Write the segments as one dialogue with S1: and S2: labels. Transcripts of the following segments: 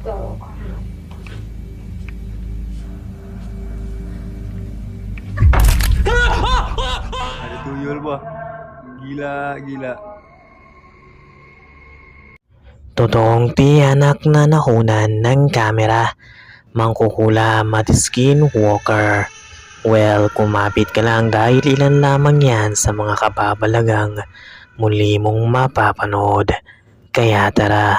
S1: Ito.
S2: Ada tuyul bah. Gila, gila.
S3: Totoong tiyanak na nahunan ng kamera. Mangkukulam at skinwalker. Well, kumapit ka lang dahil ilan lamang yan sa mga kababalagang muli mong mapapanood. Kaya tara.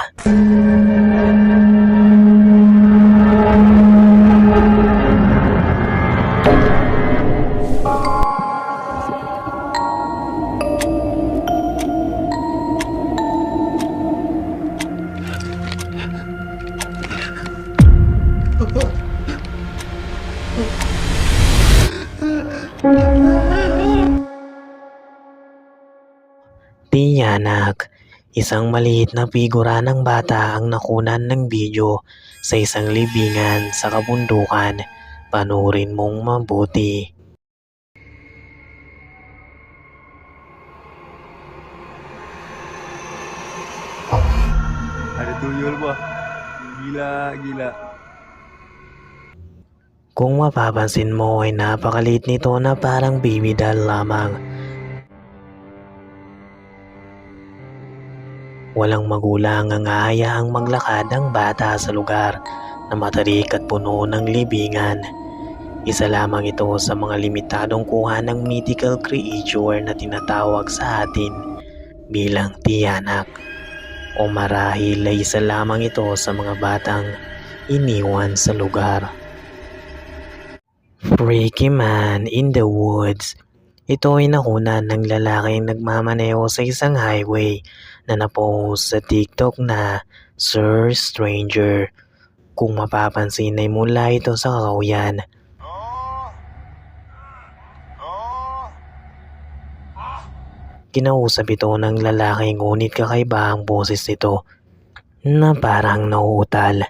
S3: Tiyanak, isang maliit na figura ng bata ang nakunan ng video sa isang libingan sa kabundukan. Panurin mong mabuti.
S2: Ada tuyul bah. Gila, gila.
S3: Kung mapapansin mo ay napakaliit nito na parang baby doll lamang. Walang magulang ang aayaang maglakad ang bata sa lugar na matarik at puno ng libingan. Isa lamang ito sa mga limitadong kuha ng mythical creature na tinatawag sa atin bilang tiyanak. O marahil ay isa lamang ito sa mga batang iniwan sa lugar. Freaky Man in the Woods. Ito ay nakunan ng lalaking nagmamaneho sa isang highway na napost sa TikTok na Sir Stranger. Kung mapapansin ay mula ito sa kakauyan. Kinausap ito ng lalaki ngunit kakaiba ang boses nito na parang nauutal.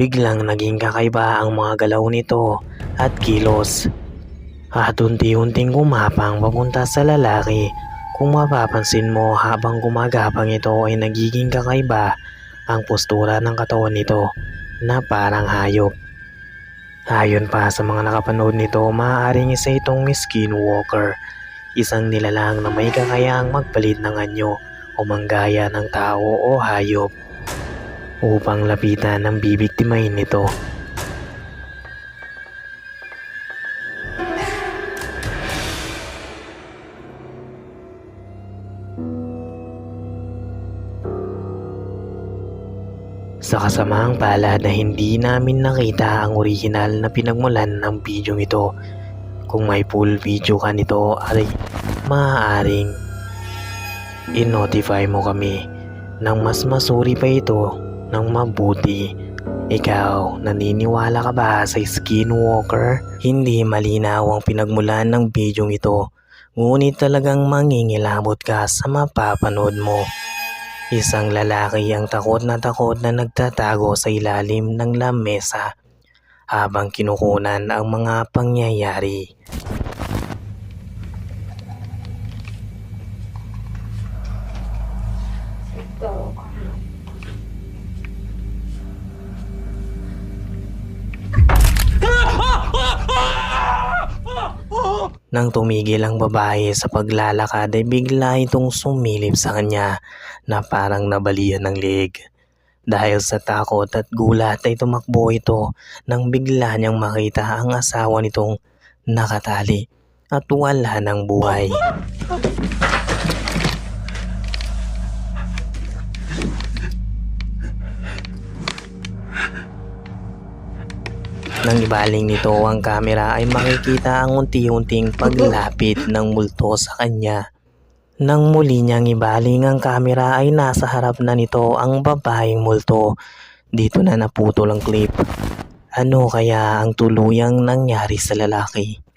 S3: Biglang naging kakaiba ang mga galaw nito at kilos. At unti-unting gumapang papunta sa lalaki. Kung mapapansin mo habang gumagapang ito ay nagiging kakaiba ang postura ng katawan nito na parang hayop. Ayon pa sa mga nakapanood nito, maaaring isa itong skinwalker, isang nilalang na may kakayaang magpalit ng anyo o manggaya ng tao o hayop upang lapitan ang bibiktimahin nito. Sa kasamaang palad na hindi namin nakita ang original na pinagmulan ng video ito. Kung may full video ka nito ay maaaring i-notify mo kami nang mas masuri pa ito ng mabuti. Ikaw, naniniwala ka ba sa skinwalker? Hindi malinaw ang pinagmulan ng video ito, ngunit talagang mangingilabot ka sa mapapanood mo. Isang lalaki ang takot na takot na nagtatago sa ilalim ng lamesa habang kinukunan ang mga pangyayari. Nang tumigil ang babae sa paglalakad ay bigla itong sumilip sa kanya na parang nabalian ng leg. Dahil sa takot at gulat ay tumakbo ito nang bigla niyang makita ang asawa nitong nakatali at wala ng buhay. Nang ibaling nito ang kamera ay makikita ang unti-unting paglapit ng multo sa kanya. Nang muli niyang ibaling ang kamera ay nasa harap na nito ang babaeng multo. Dito na naputol ang clip. Ano kaya ang tuluyang nangyari sa lalaki?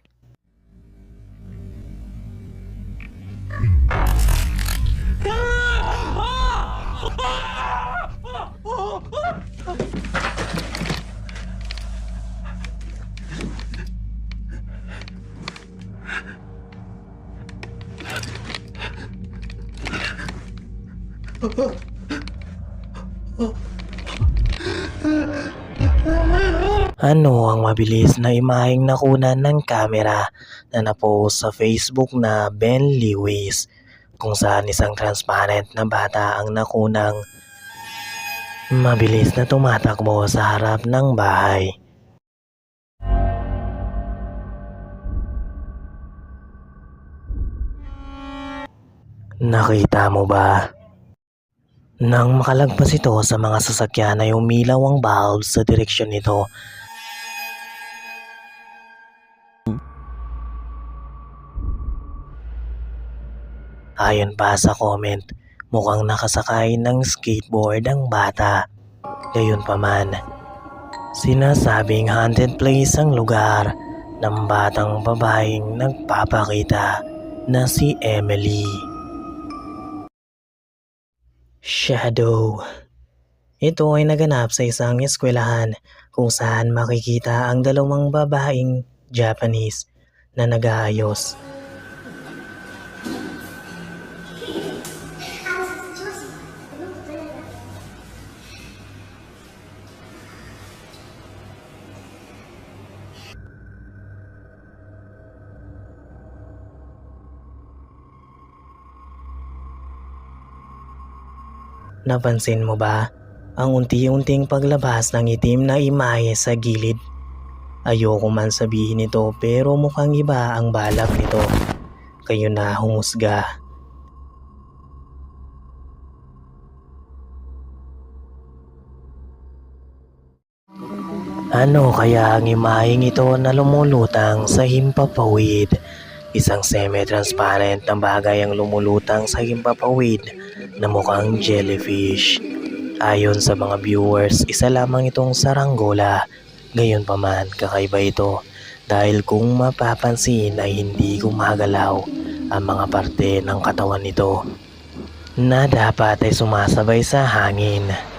S3: Ano ang mabilis na imaheng nakunan ng kamera na napost sa Facebook na Ben Lewis kung saan isang transparent na bata ang nakunang mabilis na tumatakbo sa harap ng bahay. Nakita mo ba? Nang makalagpas ito sa mga sasakyan ay umilaw ang valve sa direksyon nito Ayon pa sa comment, mukhang nakasakay ng skateboard ang bata. Gayunpaman, sinasabing haunted place ang lugar ng batang babaeng nagpapakita na si Emily. Shadow. Ito ay naganap sa isang eskwelahan kung saan makikita ang dalawang babaeng Japanese na nag-aayos Napansin mo ba ang unti-unting paglabas ng itim na imahe sa gilid? Ayoko man sabihin ito pero mukhang iba ang balak nito. Kayo na humusga. Ano kaya ang imaheng ito na lumulutang sa himpapawid? Isang semi-transparent na bagay ang lumulutang sa himpapawid na mukhang jellyfish. Ayon sa mga viewers, isa lamang itong saranggola. Gayon pa man, kakaiba ito dahil kung mapapansin ay hindi gumagalaw ang mga parte ng katawan nito na dapat ay sumasabay sa hangin.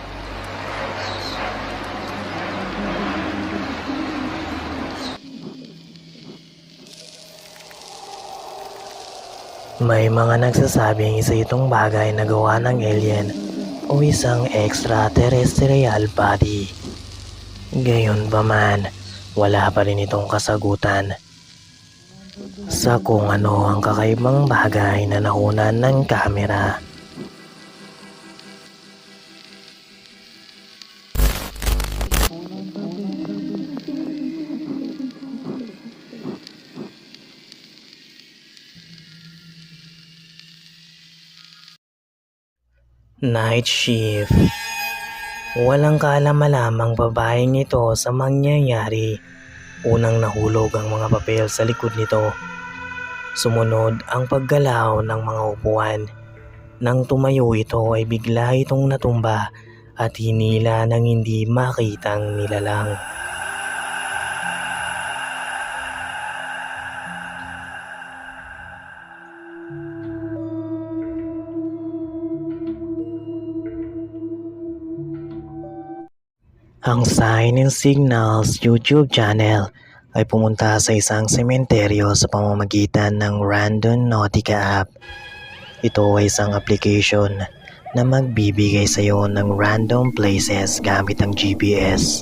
S3: May mga nagsasabing isa itong bagay na gawa ng alien o isang extraterrestrial body. Gayon ba man, wala pa rin itong kasagutan sa kung ano ang kakaibang bagay na nakunan ng kamera. Night shift. Walang kaalam-alamang babaeng ito sa mangyayari. Unang nahulog ang mga papel sa likod nito. Sumunod ang paggalaw ng mga upuan. Nang tumayo ito ay bigla itong natumba at hinila ng hindi makitang nilalang. Ang Sign and Signals YouTube channel ay pumunta sa isang sementeryo sa pamamagitan ng Random Nautica app. Ito ay isang application na magbibigay sa iyo ng random places gamit ang GPS.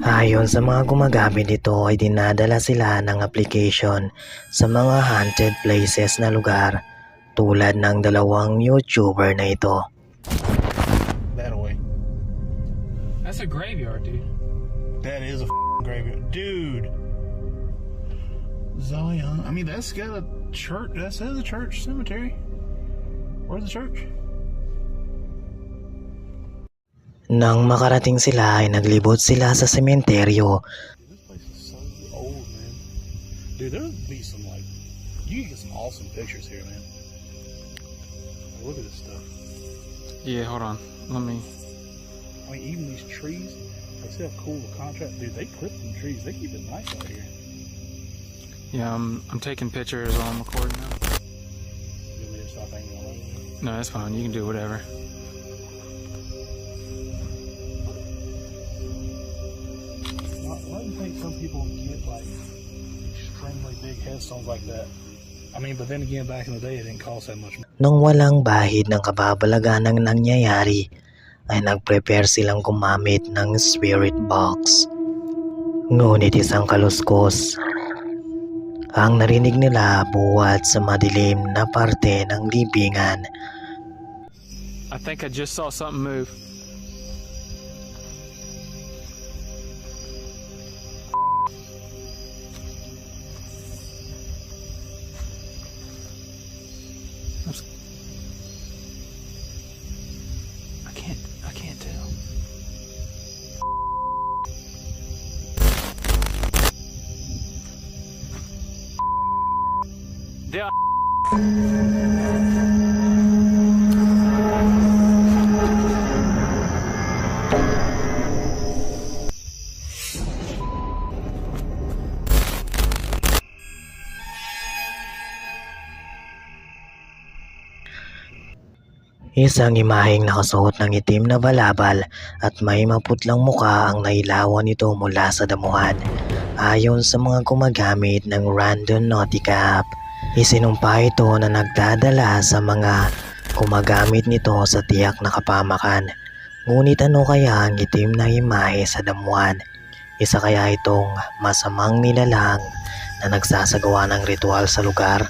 S3: Ayon sa mga gumagamit nito ay dinadala sila ng application sa mga haunted places na lugar tulad ng dalawang YouTuber na ito.
S4: That away.
S1: That's a graveyard, dude.
S4: That is a graveyard. Dude. Zion. I mean, that's got a church. That says a church cemetery. Where's the church?
S3: Nang makarating sila ay naglibot sila sa sementeryo
S4: This place is so old, man. Dude, there'll be some, like, you can get some awesome pictures here, man. Look at this stuff.
S1: Yeah, hold on. Let me.
S4: I mean, even these trees, like, see how cool the contrast. Dude, they clip them trees. They keep it nice out here.
S1: Yeah, I'm I'm taking pictures while I'm recording now.
S4: You want me to stop hanging on?
S1: No, that's fine. You can do whatever.
S4: Why, why do you think some people get like extremely big headstones like that? I mean, but then again, back in the day, it didn't cost that much.
S3: Nung walang bahid ng kababalagan ng nangyayari, ay nag-prepare silang gumamit ng spirit box. Ngunit isang kaluskos. Ang narinig nila buwat sa madilim na parte ng libingan.
S1: I think I just saw something move. There.
S3: Isang imaheng nakasuot ng itim na balabal at may maputlang muka ang nailawan nito mula sa damuhan. Ayon sa mga gumagamit ng Random Nautica app, isinumpa ito na nagdadala sa mga gumagamit nito sa tiyak na kapamakan. Ngunit ano kaya ang itim na imahe sa damuhan? Isa kaya itong masamang nilalang na nagsasagawa ng ritual sa lugar?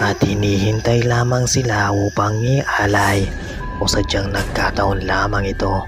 S3: at hinihintay lamang sila upang ialay o sadyang nagkataon lamang ito